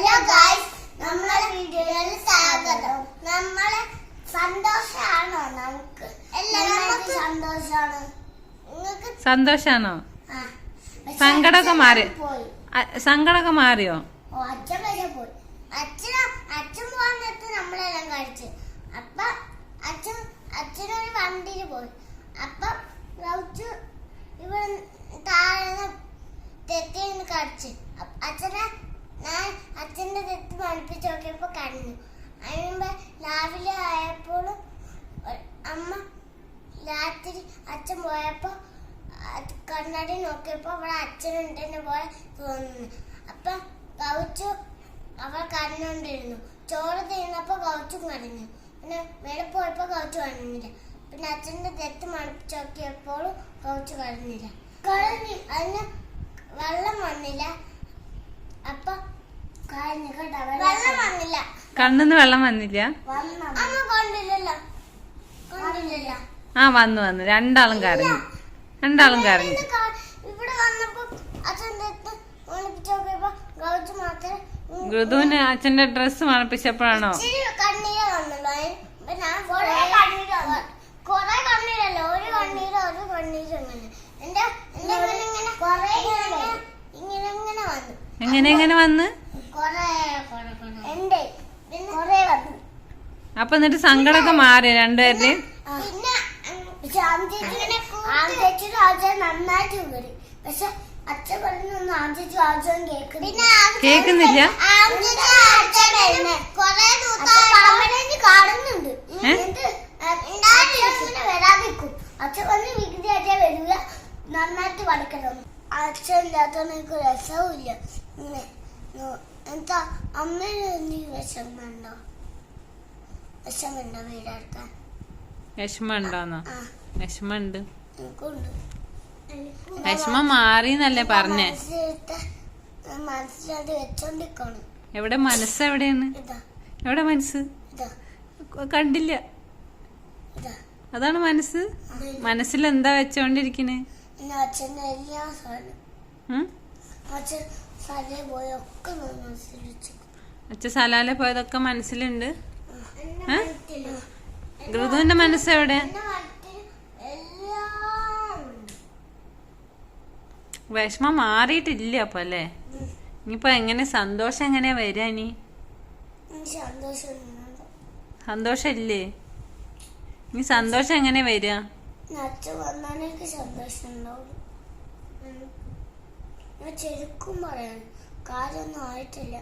Hello guys നമ്മളെ വീഡിയോയിൽ സ്വാഗതം. നമ്മളെ സന്തോഷാണോ നമുക്ക്? എല്ലാവർക്കും സന്തോഷാണ്? നിങ്ങൾക്ക് സന്തോഷാണോ? സങ്കടമൊക്കെ മാറി. സങ്കടൊക്കെ സങ്കടമൊക്കെ മാറിയോ? ഓ അച്ഛൻ വരെ പോയി. അച്ഛൻ അച്ഛൻ പോകാൻ നേരത്ത് നമ്മളെല്ലാം കഴിച്ചു. അപ്പൊ അച്ഛൻ അച്ഛനൊരു വണ്ടിയിൽ പോയി. അപ്പൊ റൗച്ച് ഇവൻ താഴെ തെറ്റി നിന്ന് കടിച്ച് അപ്പ- അച്ഛനെ ഞാൻ അച്ഛന്റെ തെറ്റ് മണിപ്പിച്ച് നോക്കിയപ്പോ കരഞ്ഞു അതിനുമ്പ് രാവിലെ ആയപ്പോൾ അമ്മ രാത്രി അച്ഛൻ പോയപ്പോ അത് കണ്ണാടി നോക്കിയപ്പോ അവിടെ അച്ഛനുണ്ടെന്ന് പോലെ തോന്നുന്നു. അപ്പൊ കൗച്ചു അവൾ കരഞ്ഞോണ്ടിരുന്നു ചോറ് തിന്നപ്പോ കൗച്ചും കരഞ്ഞു. പിന്നെ മേലെ പോയപ്പോ കൗച്ചു കരഞ്ഞില്ല. പിന്നെ അച്ഛന്റെ തെറ്റ് മണപ്പിച്ച് നോക്കിയപ്പോഴും കൗച്ചു കരഞ്ഞില്ല. കളഞ്ഞു അതിന് വെള്ളം വന്നില്ല. അപ്പൊ കരഞ്ഞു കേട്ടോ. വെള്ളം വന്നില്ല. കണ്ണിന്ന് വെള്ളം വന്നില്ല? അമ്മ കണ്ടില്ലല്ലോ കണ്ടില്ലല്ലോ ആ വന്നു വന്നു. രണ്ടാളും കരഞ്ഞു. രണ്ടാളും കരഞ്ഞു. ഋതുവിന് അച്ഛന്റെ ഡ്രസ് മണപ്പിച്ചപ്പോഴാണോ? ഇച്ചിരി കണ്ണീര് വന്നുള്ളൂ ഞാൻ കൊറേ കൊറേ ഒരു കണ്ണീര് ഒരു കണ്ണീര് അങ്ങനെ എന്റെ എന്റെ ഇങ്ങനെ ഇങ്ങനെ കൊറേ ഇങ്ങനെ ഇങ്ങനെ ഇങ്ങനെ വന്നു? എങ്ങനെ എങ്ങനെ വന്ന്? കൊറേ കൊറേ കൊറേ. എന്റെ അപ്പൊ എന്നിട്ട് സങ്കടമൊക്കെ മാറി രണ്ടുപേരുടെയും? കേക്കുന്നില്ല നന്നായിട്ട് പഠിക്കണം അച്ഛൻ ഇല്ലാത്തോണ്ട് എനിക്ക് രസവും ഇല്ല ഇങ്ങനെ എന്താ? അമ്മയുടെ വിഷമുണ്ടോ വിഷമുണ്ടോ വീടെടുക്കാൻ വിഷമുണ്ടോന്നോ വിഷമുണ്ട് വിഷമം മാറി എന്നല്ലേ പറഞ്ഞേ? എവിടെ മനസ്സ് എവിടെയാണ്? എവിടെ മനസ്സ്? കണ്ടില്ല. അതാണ് മനസ്സ്? മനസ്സിൽ എന്താ വെച്ചോണ്ടിരിക്കണേ? അച്ഛൻ വെച്ചു സലാലെ പോയതൊക്കെ മനസ്സിലുണ്ട്? ഋതുവിന്റെ മനസ്സെവിടെ. വിഷമം മാറിയിട്ടില്ല അപ്പൊ അല്ലേ? ഇനിയിപ്പൊ എങ്ങനെ സന്തോഷം എങ്ങനെയാ വരാ ഇനി? സന്തോഷം ഇല്ലേ ഇനി സന്തോഷം എങ്ങനെ വരിക? സന്തോഷം. ഞാൻ ശരിക്കും പറയാൻ കാര്യമൊന്നും ആയിട്ടില്ല.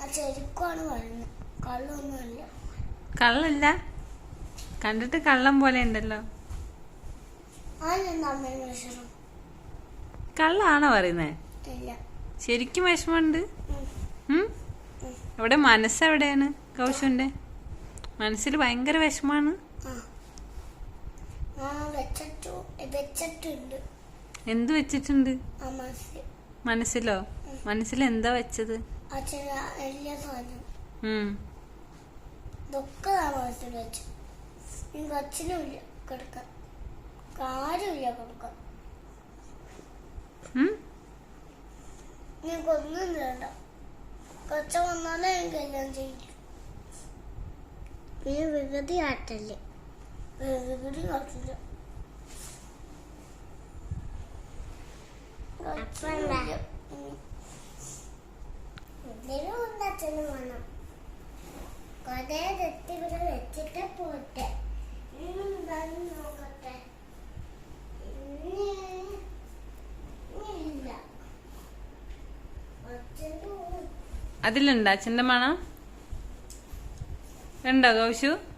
ഞാൻ ശരിക്കുമാണ് പറയുന്നത്. കള്ളൊന്നുമില്ല. കള്ളല്ല. കണ്ടിട്ട് കള്ളം പോലെ ഉണ്ടല്ലോ. കള്ളാണോ പറയുന്നേ? ശരിക്കും വിഷമമുണ്ട്? ഇവിടെ മനസ്സെവിടെയാണ് കൗശുവിന്റെ മനസ്സിൽ ഭയങ്കര വിഷമാണ് എന്ത് വെച്ചിട്ടുണ്ട്? മനസ്സിലോ? മനസ്സിൽ എന്താ വെച്ചത്? എനിക്കൊന്നും വേണ്ട. കൊച്ച വന്നാലേ ഞാൻ ചെയ്യും. പിന്നെ വികൃതി കാട്ടല്ലേ വികൃതി കാട്ടില്ല ഇതിലും ഉണ്ട് അച്ഛനും വേണം. കൊറേ തെറ്റി ഇവിടെ വെച്ചിട്ട് പോട്ടെ. നോക്കട്ടെ. അച്ഛന്റെ അതിലുണ്ടോ. അച്ഛന്റെ മണം. ഉണ്ടോ കൗശു?